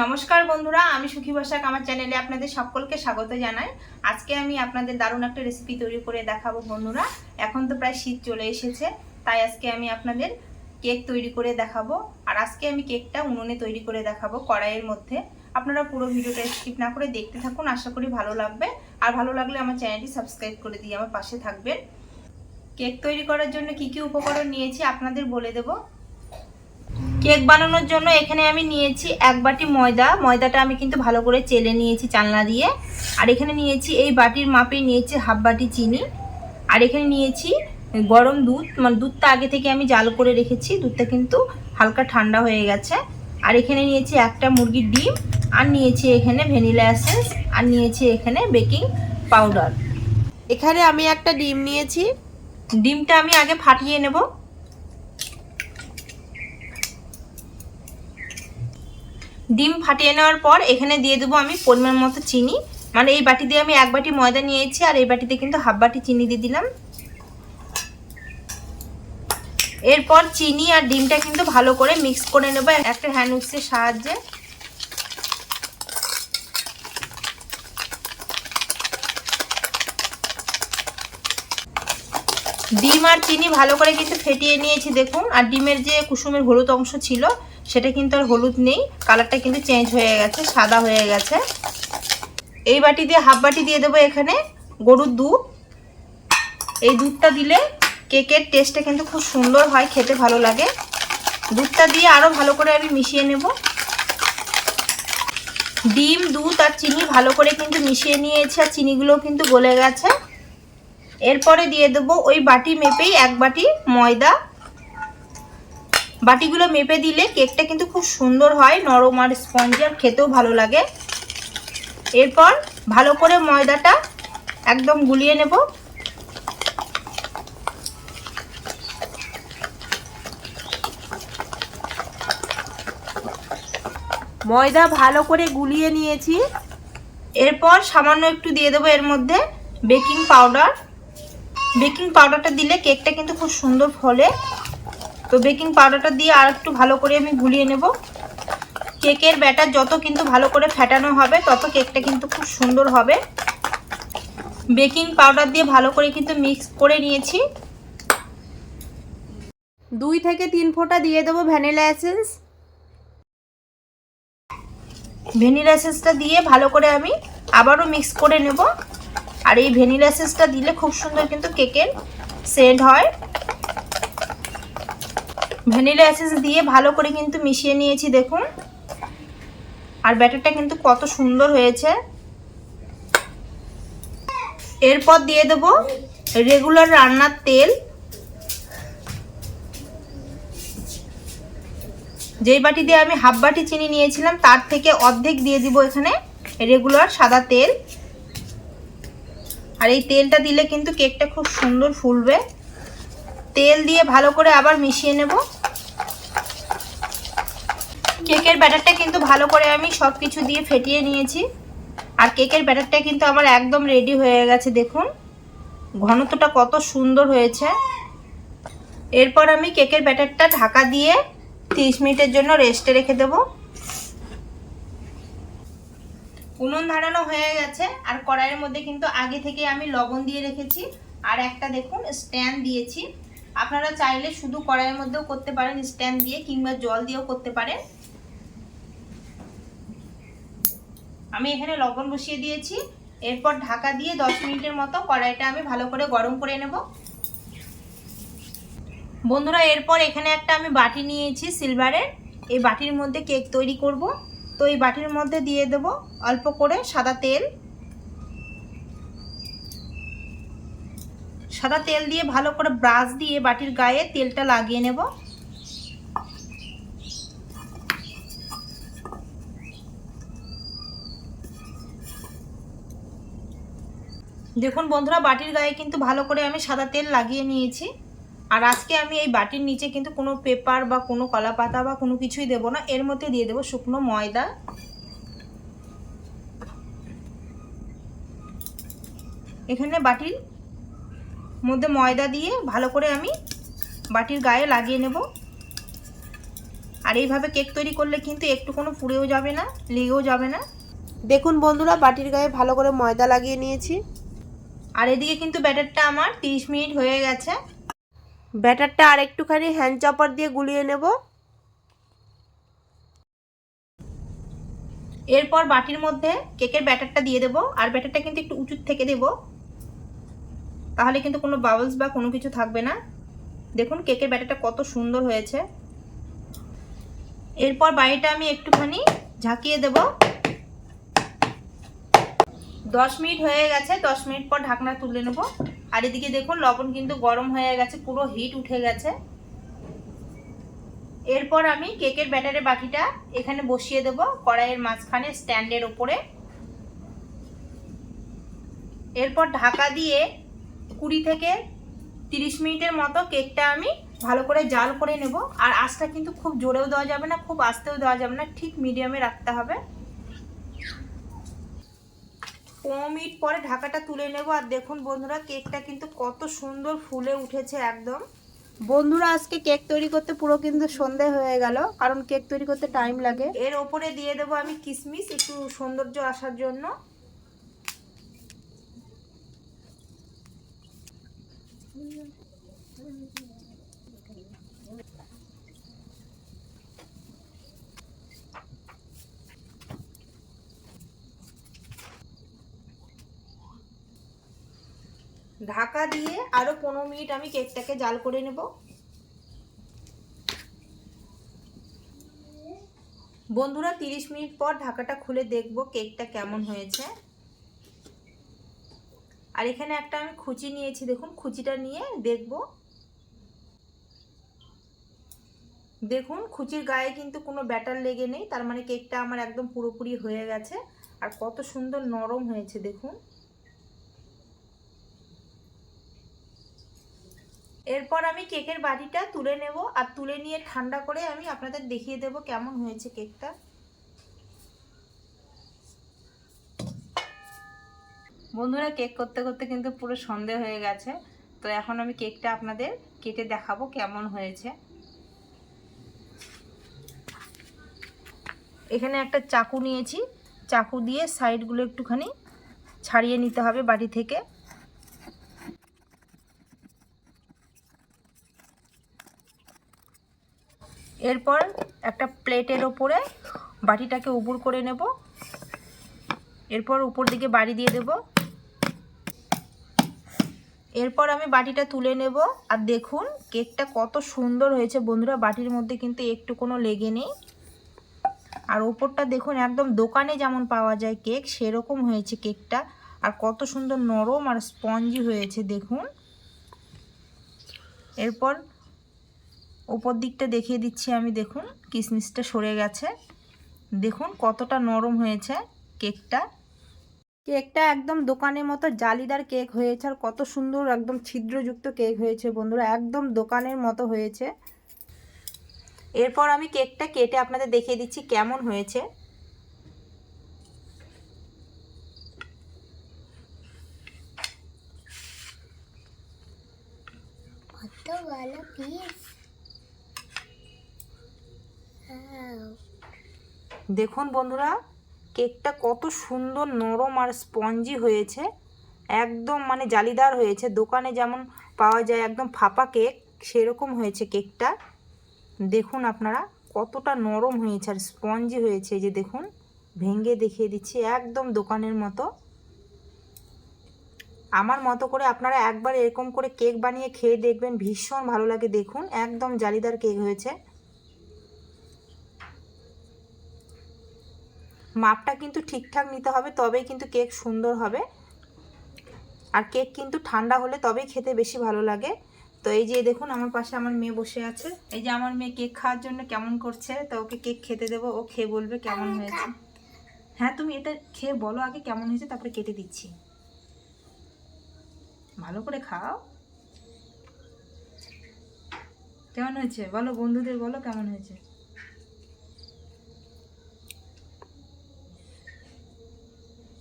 নমস্কার বন্ধুরা, আমি সুখী বসাক আমার চ্যানেলে আপনাদের সকলকে স্বাগত জানাই। আজকে আমি আপনাদের দারুণ একটা রেসিপি তৈরি করে দেখাবো বন্ধুরা। এখন তো প্রায় শীত চলে এসেছে, তাই আজকে আমি আপনাদের কেক তৈরি করে দেখাবো। আর আজকে আমি কেকটা উনুনে তৈরি করে দেখাবো কড়াইয়ের মধ্যে। আপনারা পুরো ভিডিওটা স্কিপ না করে দেখতে থাকুন, আশা করি ভালো লাগবে। আর ভালো লাগলে আমার চ্যানেলটি সাবস্ক্রাইব করে দিয়ে আমার পাশে থাকবেন। কেক তৈরি করার জন্য কি কি উপকরণ নিয়েছি আপনাদের বলে দেবো। কেক বানানোর জন্য এখানে আমি নিয়েছি এক বাটি ময়দা। ময়দাটা আমি কিন্তু ভালো করে চেলে নিয়েছি চালনা দিয়ে। আর এখানে নিয়েছি এই বাটির মাপে নিয়েছি হাফ বাটি চিনি। আর এখানে নিয়েছি গরম দুধ। মানে দুধটা আগে থেকে আমি জাল করে রেখেছি। দুধটা কিন্তু হালকা ঠান্ডা হয়ে গেছে। আর এখানে নিয়েছি একটা মুরগির ডিম। আর নিয়েছি এখানে ভ্যানিলা এসেন্স। আর নিয়েছি এখানে বেকিং পাউডার। এখানে আমি একটা ডিম নিয়েছি। ডিমটা আমি আগে ফাটিয়ে নেব। ডিম ফাটিয়ে নেওয়ার পর এখানে দিয়ে দেবো আমি পরিমাণ মতো চিনি। মানে এই বাটি দিয়ে আমি এক বাটি ময়দা নিয়েছি আর এই বাটিতে কিন্তু হাফ বাটি চিনি দিয়ে দিলাম। এরপর চিনি আর ডিমটা কিন্তু ভালো করে মিক্স করে নেব একটা হ্যান্ড উইক্সের সাহায্যে। ডিম আর চিনি ভালো করে কিন্তু ফেটিয়ে নিয়েছি, দেখুন। আর ডিমের যে কুসুমের হলুদ অংশ ছিল সেটা কিন্তু আর হলুদ নেই। কালারটা কিন্তু চেঞ্জ হয়ে গেছে, সাদা হয়ে গেছে। এই বাটি দিয়ে, হাফ বাটি দিয়ে দেবো এখানে গরুর দুধ। এই দুধটা দিলে কেকের টেস্টটা কিন্তু খুব সুন্দর হয়, খেতে ভালো লাগে। দুধটা দিয়ে আরও ভালো করে আমি মিশিয়ে নেব। ডিম, দুধ আর চিনি ভালো করে কিন্তু মিশিয়ে নিয়েছি আর চিনিগুলোও কিন্তু গলে গেছে। এরপরে দিয়ে দেবো ওই বাটি মেপেই এক বাটি ময়দা। বাটিগুলো মেপে দিলে কেকটা কিন্তু খুব সুন্দর হয়, নরম আর স্পঞ্জি আর খেতেও ভালো লাগে। এরপর ভালো করে ময়দাটা একদম গুলিয়ে নেব। ময়দা ভালো করে গুলিয়ে নিয়েছি। এরপর সামান্য একটু দিয়ে দেবো এর মধ্যে বেকিং পাউডার। বেকিং পাউডারটা দিলে কেকটা কিন্তু খুব সুন্দর ফলে তো বেকিং পাউডারটা দিয়ে আর একটু ভালো করে আমি গুলিয়ে নেব। কেকের ব্যাটার যত কিন্তু ভালো করে ফেটানো হবে তত কেকটা কিন্তু খুব সুন্দর হবে। বেকিং পাউডার দিয়ে ভালো করে কিন্তু মিক্স করে নিয়েছি। দুই থেকে তিন ফোঁটা দিয়ে দেবো ভ্যানিলা এসেন্স ভ্যানিলা এসেন্সটা দিয়ে ভালো করে আমি আবারও মিক্স করে নেব। আর এই ভ্যানিলা এসেন্সটা দিলে খুব সুন্দর কিন্তু কেকের সেন্ট হয়। ভ্যানিলা এসেন্স দিয়ে ভালো করে কিন্তু মিশিয়ে নিয়েছি, দেখুন। আর ব্যাটারটা কিন্তু কত সুন্দর হয়েছে। এরপর দিয়ে দেব রেগুলার রান্নার তেল। যেই বাটি দিয়ে আমি হাফ বাটি চিনি নিয়েছিলাম, তার থেকে অর্ধেক দিয়ে দিব এখানে রেগুলার সাদা তেল। আর এই তেলটা দিলে কিন্তু কেকটা খুব সুন্দর ফুলবে। তেল দিয়ে ভালো করে আবার মিশিয়ে নেব। কেকের ব্যাটারটা কিন্তু ভালো করে আমি সব কিছু দিয়ে ফেটিয়ে নিয়েছি। আর কেকের ব্যাটারটা কিন্তু আমার একদম রেডি হয়ে গেছে, দেখুন। ঘনত্বটা কত সুন্দর হয়েছে। এরপর আমি কেকের ব্যাটারটা ঢাকা দিয়ে তিরিশ মিনিটের জন্য রেস্টে রেখে দেব। উনুন ধরানো হয়ে গেছে, আর কড়াইয়ের মধ্যে কিন্তু আগে থেকে আমি লবণ দিয়ে রেখেছি। আর একটা দেখুন, স্ট্যান্ড দিয়েছি। আপনারা চাইলে শুধু কড়াইয়ের মধ্যেও করতে পারেন, স্ট্যান্ড দিয়ে কিংবা জল দিয়েও করতে পারেন। আমি এখানে লবণ বসিয়ে দিয়েছি। এরপর ঢাকা দিয়ে দশ মিনিটের মতো কড়াইটা আমি ভালো করে গরম করে নেব। বন্ধুরা, এরপর এখানে একটা আমি বাটি নিয়েছি সিলভারের। এই বাটির মধ্যে কেক তৈরি করব। তো এই বাটির মধ্যে দিয়ে দেব অল্প করে সাদা তেল। সাদা তেল দিয়ে ভালো করে ব্রাশ দিয়ে বাটির গায়ে তেলটা লাগিয়ে নেব। দেখুন বন্ধুরা, বাটির গায়ে কিন্তু ভালো করে আমি সাদা তেল লাগিয়ে নিয়েছি। আর আজকে আমি এই বাটির নিচে কিন্তু কোনো পেপার বা কোনো কলা পাতা বা কোনো কিছুই দেব না। এর মধ্যে দিয়ে দেবো শুকনো ময়দা। এখানে বাটির মধ্যে ময়দা দিয়ে ভালো করে আমি বাটির গায়ে লাগিয়ে নেব। আর এইভাবে কেক তৈরি করলে কিন্তু একটু কোনো পুড়েও যাবে না লেগেও যাবে না। দেখুন বন্ধুরা বাটির গায়ে ভালো করে ময়দা লাগিয়ে নিয়েছি। আর এদিকে কিন্তু ব্যাটারটা আমার 30 মিনিট হয়ে গেছে। ব্যাটারটা আর একটুখানি হ্যান্ড চপার দিয়ে গুলিয়ে নেব। এরপর বাটির মধ্যে কেকের ব্যাটারটা দিয়ে দেবো আর ব্যাটারটা কিন্তু একটু উঁচুর থেকে দেবো। তাহলে কিন্তু কোনো বাবলস বা কোনো কিছু থাকবে না। দেখুন কেকের ব্যাটারটা কত সুন্দর হয়েছে। এরপর বাড়িটা আমি একটুখানি ঝাঁকিয়ে দেব। দশ মিনিট হয়ে গেছে, দশ মিনিট পর ঢাকনা তুলে নেব। আর এদিকে দেখুন লবণ কিন্তু গরম হয়ে গেছে, পুরো হিট উঠে গেছে। এরপর আমি কেকের ব্যাটারের বাকিটা এখানে বসিয়ে দেব কড়াইয়ের মাঝখানে স্ট্যান্ডের ওপরে এরপর ঢাকা দিয়ে কুড়ি থেকে তিরিশ মিনিটের মতো কেকটা আমি ভালো করে জাল করে নেব। আর আঁচটা কিন্তু খুব জোরেও দেওয়া যাবে না খুব আস্তেও দেওয়া যাবে না ঠিক মিডিয়ামে রাখতে হবে। পনেরো মিনিট পরে ঢাকাটা তুলে নেব। আর দেখুন বন্ধুরা কেকটা কিন্তু কত সুন্দর ফুলে উঠেছে একদম। বন্ধুরা আজকে কেক তৈরি করতে পুরো কিন্তু সন্ধে হয়ে গেল কারণ কেক তৈরি করতে টাইম লাগে। এর ওপরে দিয়ে দেবো আমি কিশমিশ একটু সৌন্দর্য আসার জন্য। ঢাকা দিয়ে আরও পনেরো মিনিট আমি কেকটাকে জাল করে নেব। বন্ধুরা, তিরিশ মিনিট পর ঢাকাটা খুলে দেখব কেকটা কেমন হয়েছে। আর এখানে একটা আমি খুচি নিয়েছি, দেখুন, খুচিটা নিয়ে দেখব। দেখুন, খুচির গায়ে কিন্তু কোনো ব্যাটার লেগে নেই, তার মানে কেকটা আমার একদম পুরোপুরি হয়ে গেছে। আর কত সুন্দর নরম হয়েছে, দেখুন। এরপর আমি কেকের বাটিটা তুলে নেব, আর তুলে নিয়ে ঠান্ডা করে আমি আপনাদের দেখিয়ে দেব কেমন হয়েছে কেকটা। বন্ধুরা কেক করতে করতে কিন্তু পুরো সন্ধে হয়ে গেছে। তো এখন আমি কেকটা আপনাদের কেটে দেখাবো কেমন হয়েছে। এখানে একটা চাকু নিয়েছি। চাকু দিয়ে সাইডগুলো একটুখানি ছাড়িয়ে নিতে হবে বাটি থেকে। এরপর একটা প্লেটের ওপরে বাটিটাকে উবুর করে নেব। এরপর উপর দিকে বাড়ি দিয়ে দেব। এরপর আমি বাটিটা তুলে নেব। আর দেখুন, কেকটা কত সুন্দর হয়েছে বন্ধুরা। বাটির মধ্যে কিন্তু একটু কোনো লেগে নেই। আর ওপরটা দেখুন, একদম দোকানে যেমন পাওয়া যায় কেক, সেরকম হয়েছে কেকটা। আর কত সুন্দর নরম আর স্পঞ্জি হয়েছে, দেখুন। এরপর ওপর দিকটা দেখিয়ে দিচ্ছি আমি, দেখুন, কিসমিসটা সরে গেছে। দেখুন, কতটা নরম হয়েছে কেকটা। কেকটা একদম দোকানের মতো জালিদার কেক হয়েছে আর কত সুন্দর একদম ছিদ্রযুক্ত কেক হয়েছে বন্ধুরা একদম দোকানের মতো হয়েছে। এরপর আমি কেকটা কেটে আপনাদের দেখিয়ে দিচ্ছি কেমন হয়েছে। কত ভালো পিস দেখুন বন্ধুরা কেকটা কত সুন্দর নরম আর স্পঞ্জি হয়েছে। একদম মানে জালিদার হয়েছে। দোকানে যেমন পাওয়া যায় একদম ফাঁপা কেক, সেরকম হয়েছে কেকটা। দেখুন আপনারা, কতটা নরম হয়েছে আর স্পঞ্জি হয়েছে যে দেখুন। ভেঙে দেখিয়ে দিচ্ছি একদম দোকানের মতো। আমার মতো করে আপনারা একবার এরকম করে কেক বানিয়ে খেয়ে দেখবেন, ভীষণ ভালো লাগে দেখুন। একদম জালিদার কেক হয়েছে। মাপটা কিন্তু ঠিকঠাক নিতে হবে তবেই কিন্তু কেক সুন্দর হবে। আর কেক কিন্তু ঠান্ডা হলে তবেই খেতে বেশি ভালো লাগে। তো এই যে দেখুন আমার পাশে আমার মেয়ে বসে আছে। এই যে আমার মেয়ে কেক খাওয়ার জন্য কেমন করছে তো ওকে কেক খেতে দেবো ও খেয়ে বলবে কেমন হয়েছে। হ্যাঁ তুমি এটা খেয়ে বলো আগে কেমন হয়েছে তারপরে কেটে দিচ্ছি। ভালো করে খাও। কেমন হয়েছে? বলো বন্ধুদের বলো কেমন হয়েছে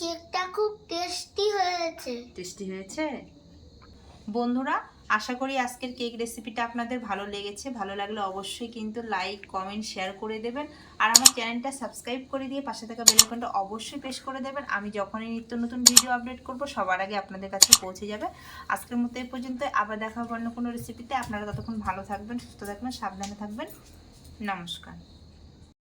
কেকটা খুব টেস্টি হয়েছে। টেস্টি হয়েছে? বন্ধুরা, আশা করি আজকের কেক রেসিপিটা আপনাদের ভালো লেগেছে। ভালো লাগলে অবশ্যই কিন্তু লাইক কমেন্ট শেয়ার করে দেবেন। আর আমার চ্যানেলটা সাবস্ক্রাইব করে দিয়ে পাশে থাকা বেল আইকনটা অবশ্যই প্রেস করে দেবেন। আমি যখনই নিত্য নতুন ভিডিও আপডেট করব, সবার আগে আপনাদের কাছে পৌঁছে যাবে। আজকের মতো এই পর্যন্ত, আবার দেখা হবে অন্য কোনো রেসিপিতে আপনারা ততক্ষণ ভালো থাকবেন, সুস্থ থাকবেন, সাবধানে থাকবেন। নমস্কার।